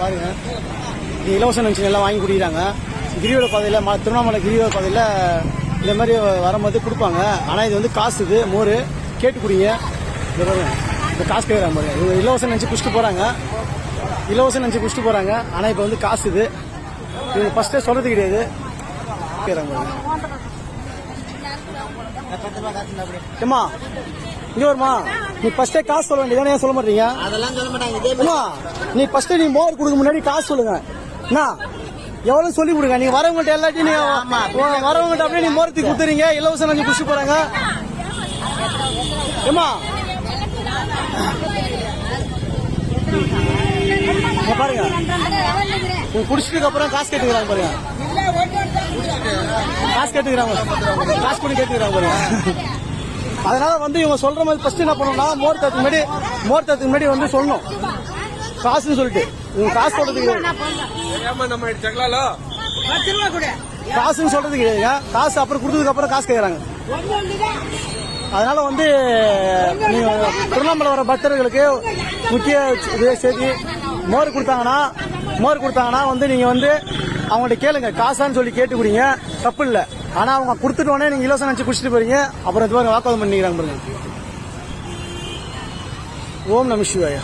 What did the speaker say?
பாருங்க. இது இலவச நிமிஷம் எல்லாம் வாங்கி குடிக்கிறாங்க. கிரிவல பாதையில் ம திருவண்ணாமலை கிரிவல பாதையில் இந்த மாதிரி வரும்போது கொடுப்பாங்க. ஆனால் இது வந்து காசு இது மோர். கேட்டு குடிங்க. இந்த பாருங்க. இந்த காசு கேட்குறாங்க பாருங்க. இவங்க இலவசம் நினச்சி குடிச்சிட்டு போகிறாங்க இலவசம் நினச்சி குடிச்சிட்டு போகிறாங்க ஆனால் இப்போ வந்து காசு இது. இவங்க ஃபஸ்ட்டே சொல்கிறது கிடையாது. கேட்குறாங்க பாருங்க. ஏம்மா இங்கே வருமா நீ ஃபர்ஸ்டே காசு சொல்ல வேண்டியதானே ஏன் சொல்ல மாட்டீங்க? அதெல்லாம் சொல்ல மாட்டாங்க நீ ஃபர்ஸ்ட் நீ மோர் கொடுக்க முன்னாடி காசு சொல்லுங்க. என்ன எவ்வளவு சொல்லி கொடுங்க? நீங்க வரவங்ககிட்ட எல்லாத்தையும் நீங்க ஆமா. வ- வரவங்ககிட்ட அப்படியே நீ மோரத்தி கொடுத்துறீங்க. இலவசம் நீங்க குடிச்சு போறாங்க ஏமா பாருங்க. குடிச்சிட்டு அப்புறம் காசு கேட்டுக்கிறாங்க பாருங்க. காசு கேட்டுக்கிறாங்க. காசு பண்ணி கேட்டுக்கிறாங்க பாருங்க. அதனால வந்து இவங்க சொல்ற மாதிரி ஃபர்ஸ்ட் என்ன பண்ணணும்னா முகூர்த்தத்துக்கு முன்னாடி முகூர்த்தத்துக்கு முன்னாடி வந்து சொல்லணும். காசுன்னு சொல்லிட்டு. இவங்க காசு சொல்றதுக்கு காசுன்னு சொல்றது கிடையாதுங்க காசு அப்புறம் கொடுத்ததுக்கு அப்புறம் காசு கேட்கறாங்க அதனால வந்து திருவண்ணாமலை வர பக்தர்களுக்கு முக்கிய இது செய்தி. மோர் கொடுத்தாங்கன்னா மோர் கொடுத்தாங்கன்னா வந்து நீங்க வந்து அவங்கள்ட்ட கேளுங்க. காசான்னு சொல்லி கேட்டு கொடுங்க. தப்பு இல்லை. ஆனா அவங்க கொடுத்துட்டு உடனே நீங்க இலவசம் நினைச்சு குடிச்சிட்டு போறீங்க. அப்புறம் இது பாருங்க வாக்குவாதம் பண்ணிக்கிறாங்க பாருங்க. ஓம் நம சிவாயா.